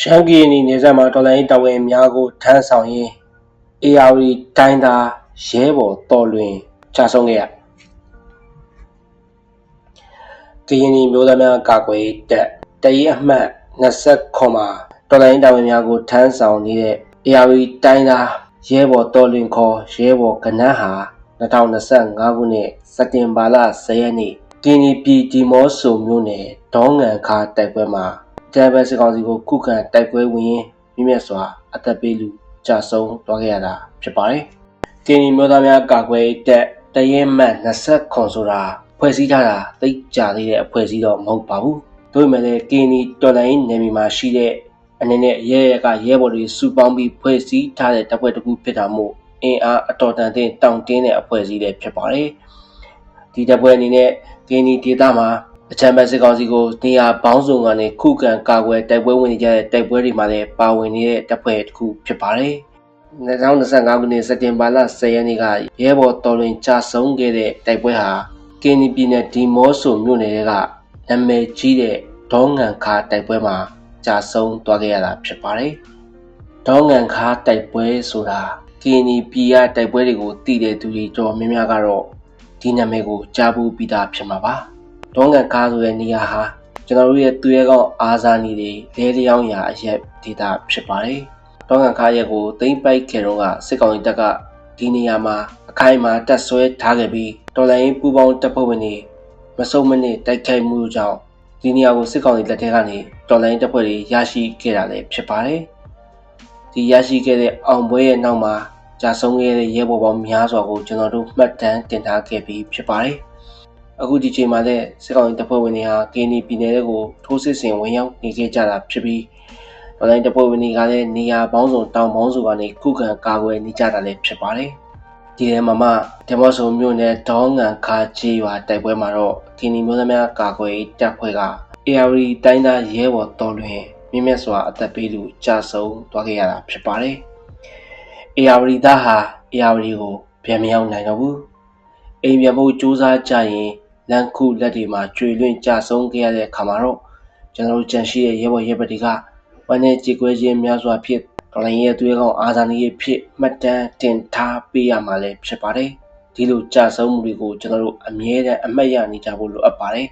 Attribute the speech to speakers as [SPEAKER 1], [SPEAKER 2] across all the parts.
[SPEAKER 1] ရှမ်းပြည်နယ်နေဆက်မှာတော်လိုင်းတပ်ဝင်များကိုထမ်းဆောင်ရင်း ARD တိုင်းသားရဲဘော်တော်လွင်ကြာဆုံးခဲ့ရကရင်ပြည်မျိုးသားများကာကွယ်ရေးတပ်တရင်အမှတ်29မှာတော်လိုင်းတပ်ဝင်များကိုထမ်းဆောင်နေတဲ့ ARD တိုင်းသားရဲဘော်တော်လွင်ခေါ်ရဲဘော်ကနန်းဟာ2025ခုနှစ်စက်တင်ဘာလ10ရက်နေ့ကင်းနီပြည်ဒီမော့ဆိုမြို့နယ်ဒေါငံခါတိုက်ပွဲမှာ ဂျမ်ဘတ်စကောင်စီကိုခုခံတိုက်ပွဲဝင်ရင်းမြင့်မြတ်စွာအသက်ပေးလူကြာဆုံးသွားခဲ့ရတာဖြစ်ပါတယ်။ကင်းနီမျိုးသားများကာကွယ်တပ်တရင်မှတ်20ခွန်ဆိုတာဖွဲ့စည်းထားတာသိကြသေးတဲ့အဖွဲ့အစည်းတော့မဟုတ်ပါဘူး။ဒါပေမဲ့လည်းကင်းနီတော်လိုင်းနယ်မြေမှာရှိတဲ့အနေနဲ့ရဲရဲကရဲဘော်တွေစုပေါင်းပြီးဖွဲ့စည်းထားတဲ့တပ်ဖွဲ့တစ်ခုဖြစ်တာမို့အင်အားအတော်တန်တဲ့တောင့်တင်းတဲ့အဖွဲ့အစည်းလည်းဖြစ်ပါတယ်။ဒီတပ်ဖွဲ့အနေနဲ့ကင်းနီဒေသမှာ အချမ်းဘတ်စစ်ကောင်စီကိုနေရာပေါင်းစုံကနေခုခံကာကွယ်တိုက်ပွဲဝင်နေကြတဲ့တိုက်ပွဲတွေမှာလည်းပါဝင်နေတဲ့တပ်ဖွဲ့တစ်ခုဖြစ်ပါတယ်။2025ခုနှစ်စက်တင်ဘာလ10ရက်နေ့ကရဲဘော်တော်လွင်ကြာဆုံးခဲ့တဲ့တိုက်ပွဲဟာကင်းနီပြည်နယ်ဒီမော့ဆိုမြို့နယ်ကနာမည်ကြီးတဲ့ဒေါငံခါတိုက်ပွဲမှာကြာဆုံးသွားခဲ့ရတာဖြစ်ပါတယ်။ဒေါငံခါတိုက်ပွဲဆိုတာကင်းနီပြည်ရတိုက်ပွဲတွေကိုတည်တဲ့သူတွေတော်များများကတော့ဒီနာမည်ကိုကြားဘူးပြီးသားဖြစ်မှာပါ။ ဒေါငံကားဆိုတဲ့နေရာဟာကျွန်တော်တို့ရဲ့သူရဲကောင်းအားစားနေတွေလဲလျောင်းရာအရက်ဒေတာဖြစ်ပါတယ်။ဒေါငံကားရက်ကိုသိမ့်ပိုက်ခေတော့ကစစ်ကောင်စီတပ်ကဒီနေရာမှာအခိုင်အမာတက်ဆွဲထားခဲ့ပြီးတော်လိုင်းပူပေါင်းတပ်ဖွဲ့ဝင်တွေမစုံမနစ်တိုက်ခိုက်မှုကြောင့်ဒီနေရာကိုစစ်ကောင်စီလက်ထက်ကနေတော်လိုင်းတပ်ဖွဲ့တွေရရှိခဲ့တာလည်းဖြစ်ပါတယ်။ဒီရရှိခဲ့တဲ့အောင်ပွဲရဲ့နောက်မှာကြာဆုံးခဲ့တဲ့ရဲဘော်ပေါင်းများစွာကိုကျွန်တော်တို့မှတ်တမ်းတင်ထားခဲ့ပြီးဖြစ်ပါတယ်။ အခုဒီချိန်မှာလည်းစစ်ကောင်စီတပ်ဖွဲ့ဝင်တွေဟာကင်းနီပြည်နယ်ကိုထိုးစစ်ဆင်ဝင်ရောက်နေခဲ့ကြတာဖြစ်ပြီးဒေါ်လာတပ်ဖွဲ့ဝင်တွေကလည်းနေရာပေါင်းစုံတောင်ပေါင်းစုံကနေခုခံကာကွယ်နေကြတာလည်းဖြစ်ပါတယ်။ဒီထဲမှာမှဒီမော့ဆိုမြို့နယ်ဒေါင်းငံခါချီရွာတိုက်ပွဲမှာတော့ကင်းနီမျိုးသမီးကာကွယ်တပ်ဖွဲ့က AR တိုင်းသားရဲဘော်တော်လွင်မြင့်မြတ်စွာအသက်ပေးလူကြာဆုံးသွားခဲ့ရတာဖြစ်ပါတယ်။ AR သားဟာ AR ကိုပြန်မရောက်နိုင်တော့ဘူး။အိမ်ပြန်ဖို့စူးစမ်းကြရင် လမ်းခုလက်တွေမှာကျွေလွင့်ကြဆုံးခဲ့ရတဲ့အခါမှာတော့ကျွန်တော်တို့ကြံရှိတဲ့ရဲဘော်ရဲဘက်တွေကဝမ်းနဲ့ကြေကွဲခြင်းများစွာဖြင့်တော်လိုင်းရဲ့သွေးကောင်းအာဇာနည်ရဲ့ဖြစ်မှတ်တမ်းတင်ထားပေးရမှာလည်းဖြစ်ပါတယ်ဒီလိုကြဆုံးမှုတွေကိုကျွန်တော်တို့အမြဲတမ်းအမှတ်ရနေကြဖို့လိုအပ်ပါတယ်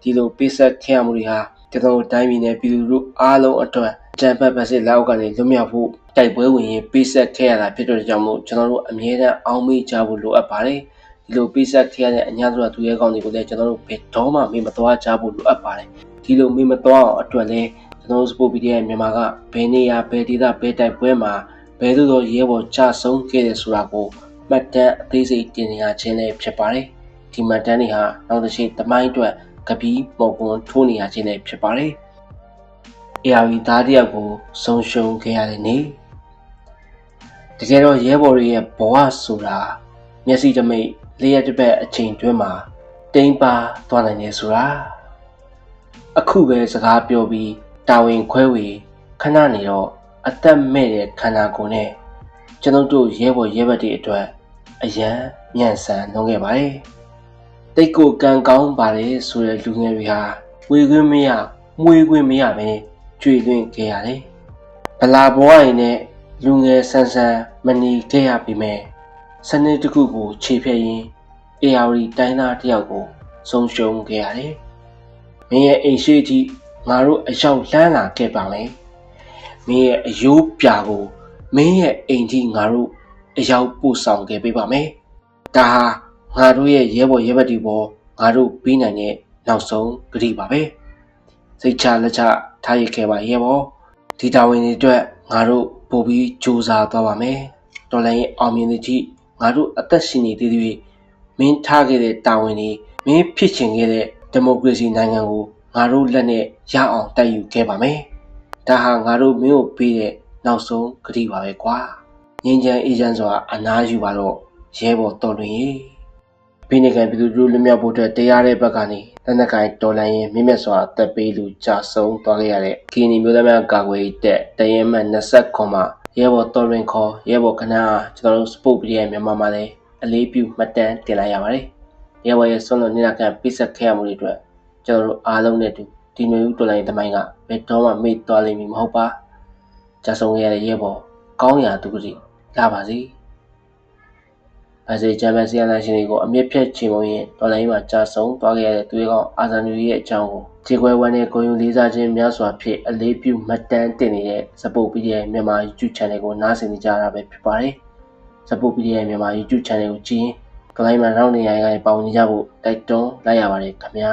[SPEAKER 1] ဒီလိုပေးဆက်ခဲ့ရမှုတွေဟာကျွန်တော်တို့တိုင်းပြည်နယ်ပြည်သူတို့အားလုံးအတွက်ကြံပတ်ပတ်စစ်လက်အောက်ကနေလွတ်မြောက်ဖို့တိုက်ပွဲဝင်ရင်ပေးဆက်ခဲ့ရတာဖြစ်တဲ့ကြောင့်မို့ကျွန်တော်တို့အမြဲတမ်းအောင်းမေ့ကြဖို့လိုအပ်ပါတယ်။ ဒီလိုပေးဆက်ခဲ့ရတဲ့အညာသူရသူရဲကောင်းတွေကိုလည်းကျွန်တော်တို့ဘယ်တော့မှမေ့မသွားကြဖို့လိုအပ်ပါတယ်ဒီလိုမေ့မသွားအောင်အတွက်လည်းကျွန်တော်တို့ Sport PDF မြန်မာကဘယ်နေရာဘယ်ဒေသဘယ်တိုက်ပွဲမှာဘယ်သို့သောရဲဘော်ကြဆုံးခဲ့တယ်ဆိုတာကိုမှတ်တမ်းအသေးစိတ်တင်ပြခြင်းလည်းဖြစ်ပါတယ်ဒီမှတ်တမ်းတွေဟာနောက်တစ်ချိန်တမိုင်းအတွက်ကပီးပုံကွန်ထိုးနေရခြင်းလည်းဖြစ်ပါတယ် ARV သားတယောက်ကိုဆုံးရှုံးခဲ့ရတဲ့နေ့တကယ်တော့ရဲဘော်တွေရဲ့ဘဝဆိုတာမျက်စိတမိတ် လျက်တစ်ပတ်အချိန်တွင်းမှာတိမ်ပါသွားနိုင်တယ်ဆိုတာအခုပဲစကားပြောပြီးတာဝန်ခွဲဝေခဏနေတော့အသက်မဲ့တဲ့ခန္ဓာကိုယ်နဲ့ကျွန်ုပ်တို့ရဲဘော်ရဲဘက်တွေအတွက်အယံညံ့ဆန်လုပ်ခဲ့ပါတယ်တိတ်ကိုကံကောင်းပါတယ်ဆိုတဲ့လူငယ်တွေဟာဝေခွင့်မရမွေခွင့်မရပဲကြွေလွင့်ခဲ့ရတယ်ဗလာဘွားရင်နဲ့လူငယ်ဆန်းဆန်းမနေခဲ့ရပြီမဲ့ စနစ်တစ်ခုကိုခြေဖျက်ရင်း AR တိုင်းသားတယောက်ကိုဆုံးရှုံးခဲ့ရတယ်။မင်းရဲ့အိမ်ရှိကြီးငါတို့အရောက်လှမ်းလာခဲ့ပါမယ်။မင်းရဲ့အယိုးပြာကိုမင်းရဲ့အိမ်ကြီးငါတို့အရောက်ပို့ဆောင်ခဲ့ပေးပါမယ်။ဒါဟာငါတို့ရဲ့ရဲဘော်ရဲဘက်ဒီပေါ်ငါတို့ပြီးနိုင်တဲ့နောက်ဆုံးကြိပါပဲ။စိတ်ချလက်ချထားရခဲ့ပါရဲဘော်ဒီတာဝန်တွေအတွက်ငါတို့ပို့ပြီးစူးစမ်းသွားပါမယ်။တော်လိုင်းရဲ့အောင်မြင်သည့် ငါတို့အသက်ရှင်နေသေးသေးမင်းထားခဲ့တဲ့တာဝန်တွေမင်းဖြစ်ချင်ခဲ့တဲ့ဒီမိုကရေစီနိုင်ငံကိုငါတို့လက်နဲ့ရအောင်တိုက်ယူခဲ့ပါမယ်။ဒါဟာငါတို့မင်းကိုပေးတဲ့နောက်ဆုံးကတိပါပဲကွာ။ငင်းချမ်းအေဂျင့်စွာအနားယူပါတော့ရဲဘော်တော်တွင်ရေ။ဖိနေကန်ပြည်သူတို့လွတ်မြောက်ဖို့အတွက်တရားတဲ့ဘက်ကနေတနက်ကိုင်တော်လန်ရင်မြင့်မြတ်စွာအသက်ပေးလူကြဆုံးသွားခဲ့ရတဲ့ကီနီမျိုးသားများကာကွယ်တဲ့တရင်မှ20ခွန်မှာ ရဲဘော်တော်ရင်ခေါ်ရဲဘော်ခဏကျွန်တော်တို့ sport ပြည်ရဲ့မြန်မာမှာလည်းအလေးပြုမှတ်တမ်းတင်လိုက်ရပါတယ်။ရဲဘော်ရဲ့ဆွမ်းလွန်နေတာကပိဆက်ခဲ့ရမှုတွေအတွက်ကျွန်တော်တို့အားလုံးနဲ့တူဒီမျိုးဦးတော်လိုင်းတမိုင်းကဘယ်တော့မှမေ့သွားလိမ့်မည်မဟုတ်ပါကြာဆုံးခဲ့ရတဲ့ရဲဘော်ကောင်းရာသူကလေးလာပါစေ။ အဲစေဂျမန်စီယနာရှင်တွေကိုအမြင့်ဖြတ်ချေမုံရင်တော်လိုင်းမှာကြာဆုံးသွားခဲ့ရတဲ့သူတွေကောင်အာဇာနည်ရဲ့အကြောင်းကိုခြေခွဲဝမ်းနဲ့ကိုယုံလေးစားခြင်းများစွာဖြင့်အလေးပြုမှတ်တမ်းတင်နေတဲ့ Support PDF မြန်မာ YouTube Channel ကိုနားဆင်နေကြတာပဲဖြစ်ပါတယ်။ Support PDF မြန်မာ YouTube Channel ကိုကြည့်ရင်ကလိုင်းမှာနောက်နေရာကနေပေါဝင်ကြဖို့တိုက်တွန်းလိုက်ရပါတယ်ခင်ဗျာ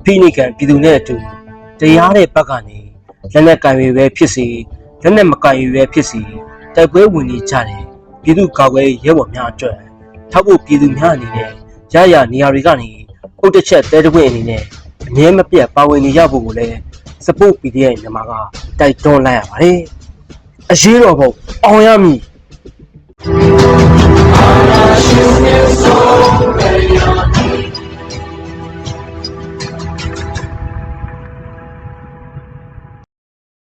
[SPEAKER 1] အဖိနှိခံပြည်သူနဲ့အတူတရားတဲ့ဘက်ကနေလက်နက်ကင်တွေပဲဖြစ်စီလက်နက်မကင်တွေပဲဖြစ်စီတိုက်ပွဲဝင်နေကြတယ်ပြည်သူကာကွယ်ရဲဘော်များအတွက်ထောက်ဖို့ပြည်သူများအနေနဲ့ရရနေရာတွေကနေအုတ်တစ်ချက်တဲတစ်ခွင့်အနေနဲ့အမြဲမပြတ်ပါဝင်နေရဖို့ကိုလည်း support PDF ရဲ့ညီမကတိုက်တွန်းလိုက်ရပါတယ်အရေးတော်ပုံအောင်ရမည် I'm not you, so